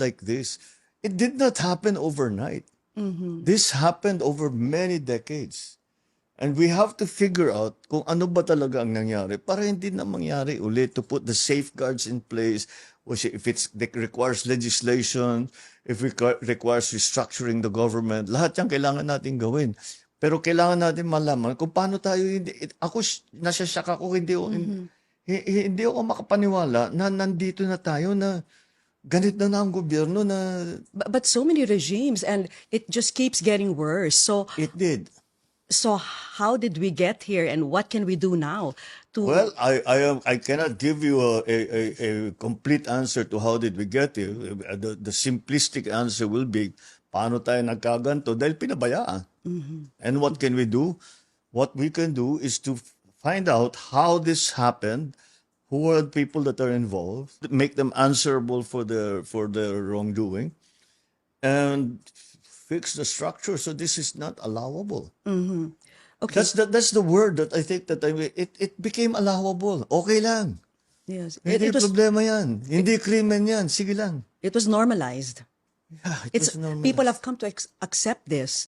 like this. It did not happen overnight. This happened over many decades. And we have to figure out kung ano ba talaga ang nangyari para hindi na mangyari ulit to put the safeguards in place which if that requires legislation, if it requ- requires restructuring the government, lahat yan kailangan natin gawin. Pero kailangan natin malaman kung paano tayo hindi it- ako nasasyak ako hindi hi- hindi ako makapaniwala na nandito na tayo na ganit na na ang gobyerno na But, but so many regimes and it just keeps getting worse. So it did. so how did we get here and what can we do now to Well, I I am I cannot give you a, a, a, complete answer to how did we get here. The, the simplistic answer will be paano tayo nagkaganto dahil pinabayaan. And what can we do? What we can do is to find out how this happened, who are the people that are involved, make them answerable for their for their wrongdoing, and fix the structure so this is not allowable. okay That's the that's the word that I think that I it it became allowable. Okay lang. yes it, Hindi it was problema 'yan. Hindi krimen 'yan. Sige lang. it was normalized Yeah, it it's was normal. people have come to ex- accept this